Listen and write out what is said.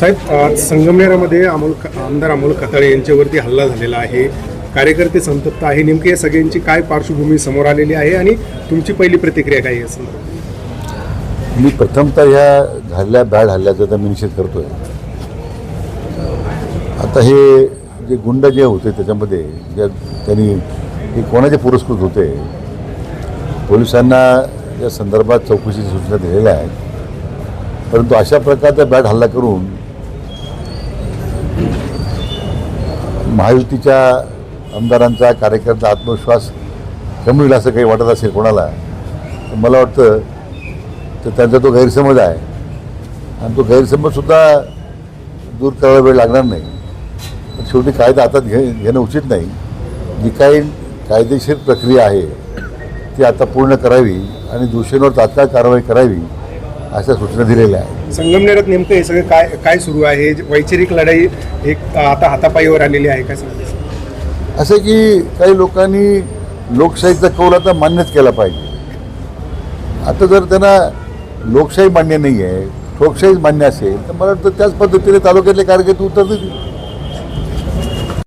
साहेब आज संगमनेरामध्ये अमोल आमदार अमोल खताळे यांच्यावरती हल्ला झालेला आहे. कार्यकर्ते संतप्त आहे. नेमकी या सगळ्यांची काय पार्श्वभूमी समोर आलेली आहे आणि तुमची पहिली प्रतिक्रिया काय असं मी प्रथमतः ह्या झालेल्या बॅड हल्ल्याचा तर मी निषेध करतोय. आता हे जे गुंड जे होते त्याच्यामध्ये ज्या त्यांनी हे कोणाचे पुरस्कृत होते? पोलिसांना या संदर्भात चौकशीची सूचना दिलेल्या आहेत. परंतु अशा प्रकारचा बॅड हल्ला करून महायुतीच्या आमदारांचा कार्यकर्ता आत्मविश्वास कमी होईल असं काही वाटत असेल कोणाला तर मला वाटतं तर त्यांचा तो गैरसमज आहे. आणि तो गैरसमजसुद्धा दूर करायला वेळ लागणार नाही. पण शेवटी कायदा हातात घे घेणं उचित नाही. जी काही कायदेशीर प्रक्रिया आहे ती आता पूर्ण करावी आणि दोषींवर तात्काळ कारवाई करावी अशा सूचना दिलेल्या आहेत. संगमनेरात नेमकं हे सगळं काय काय सुरू आहे? वैचारिक लढाई एक आता हातापायीवर आलेली आहे काय सांगते असं की काही लोकांनी लोकशाहीचा कौल आता मान्यच केला पाहिजे. आता जर त्यांना लोकशाही मान्य नाही आहे ठोकशाही मान्य असेल तर मला वाटतं त्याच पद्धतीने तालुक्यातले कार्यकर्ते उतरतील. देतील